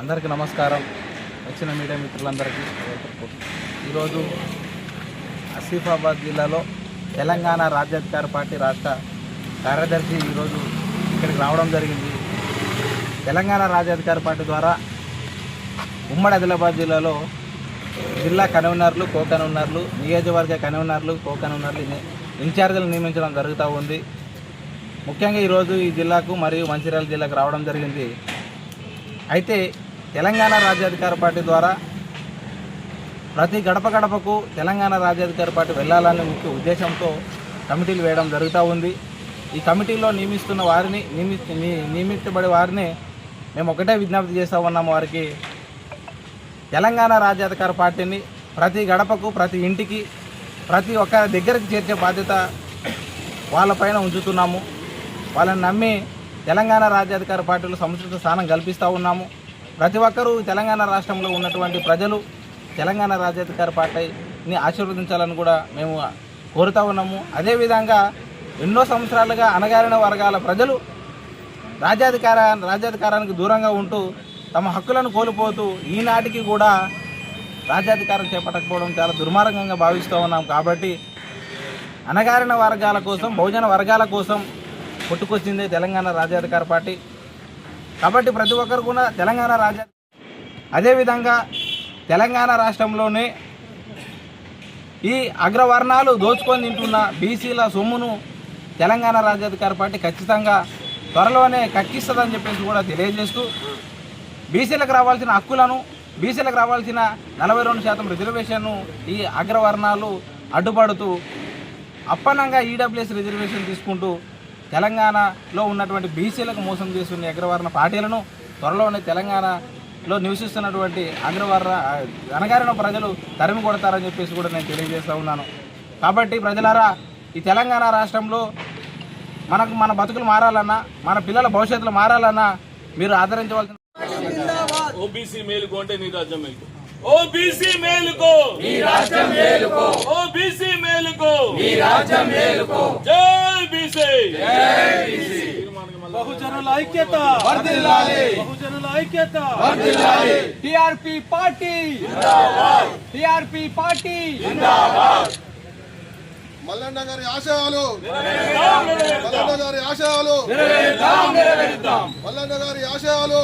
అందరికీ నమస్కారం. వచ్చిన మీడియా మిత్రులందరికీ ఈరోజు ఆసిఫాబాద్ జిల్లాలో తెలంగాణ రాజ్యాధికార పార్టీ రాష్ట్ర కార్యదర్శి ఈరోజు ఇక్కడికి రావడం జరిగింది. తెలంగాణ రాజ్యాధికార పార్టీ ద్వారా ఉమ్మడి ఆదిలాబాద్ జిల్లాలో జిల్లా కన్వీనర్లు కో కన్వీనర్లు నియోజకవర్గ కన్వీనర్లు కో కన్వీనర్లు ఇన్ఛార్జీలు నియమించడం జరుగుతూ ఉంది. ముఖ్యంగా ఈరోజు ఈ జిల్లాకు మరియు మంచిర్యాల జిల్లాకు రావడం జరిగింది. అయితే తెలంగాణ రాజ్యాధికార పార్టీ ద్వారా ప్రతి గడప గడపకు తెలంగాణ రాజ్యాధికార పార్టీ వెళ్ళాలనే ముఖ్య ఉద్దేశంతో కమిటీలు వేయడం జరుగుతూ ఉంది. ఈ కమిటీలో నియమిస్తున్న వారిని నియమి ని- నియమించబడే వారిని మేము ఒకటే విజ్ఞప్తి చేస్తూ ఉన్నాము వారికి. తెలంగాణ రాజ్యాధికార పార్టీని ప్రతి గడపకు ప్రతి ఇంటికి ప్రతి ఒక్క దగ్గరికి చేర్చే బాధ్యత వాళ్ళపైన ఉంచుతున్నాము. వాళ్ళని నమ్మి తెలంగాణ రాజ్యాధికార పార్టీలో సముచిత స్థానం కల్పిస్తూ ఉన్నాము. ప్రతి ఒక్కరూ తెలంగాణ రాష్ట్రంలో ఉన్నటువంటి ప్రజలు తెలంగాణ రాజ్యాధికార పార్టీని ఆశీర్వదించాలని కూడా మేము కోరుతా ఉన్నాము. అదేవిధంగా ఎన్నో సంవత్సరాలుగా అణగారిన వర్గాల ప్రజలు రాజ్యాధికార రాజ్యాధికారానికి దూరంగా ఉంటూ తమ హక్కులను కోల్పోతూ ఈనాటికి కూడా రాజ్యాధికారం చేపట్టకపోవడం చాలా దుర్మార్గంగా భావిస్తూ ఉన్నాం కాబట్టి అణగారిన వర్గాల కోసం బహుజన వర్గాల కోసం పుట్టుకొచ్చింది తెలంగాణ రాజ్యాధికార పార్టీ. కాబట్టి ప్రతి ఒక్కరు కూడా తెలంగాణ రాజ్య అదేవిధంగా తెలంగాణ రాష్ట్రంలోనే ఈ అగ్రవర్ణాలు దోచుకొని తింటున్న బీసీల సొమ్మును తెలంగాణ రాజ్యాధికార పార్టీ ఖచ్చితంగా త్వరలోనే కక్కిస్తుందని చెప్పేసి కూడా తెలియజేస్తూ బీసీలకు రావాల్సిన హక్కులను బీసీలకు రావాల్సిన నలభై రెండు శాతం రిజర్వేషన్ను ఈ అగ్రవర్ణాలు అడ్డుపడుతూ అప్పనంగా ఈడబ్ల్యూఎస్ రిజర్వేషన్ తీసుకుంటూ తెలంగాణలో ఉన్నటువంటి బీసీలకు మోసం చేస్తున్న అగ్రవర్ణ పార్టీలను త్వరలోనే తెలంగాణలో నివసిస్తున్నటువంటి అగ్రవర్ణ అనగారిన ప్రజలు తరిమి కొడతారని చెప్పేసి కూడా నేను తెలియజేస్తూ ఉన్నాను. కాబట్టి ప్రజలారా ఈ తెలంగాణ రాష్ట్రంలో మనకు మన బతుకులు మారాలన్నా మన పిల్లల భవిష్యత్తులు మారాలన్నా మీరు ఆదరించవలసిన ఓబీసీ మేలుకో అంటే నీ రాజ్యం మేలుకో. ఓబీసీ మేలుకో. నీ రాజ్యం మేలుకో. ఓబీసీ మేలుకో. నీ రాజ్యం మేలుకో. జై బహుజనుల ఐక్యత. బహుజనుల ఐక్యత. TRP party. TRP party. Mallanna గారి ఆశయాలు. మల్లన్న గారి ఆశయాలు. మల్లన్న గారి ఆశయాలు.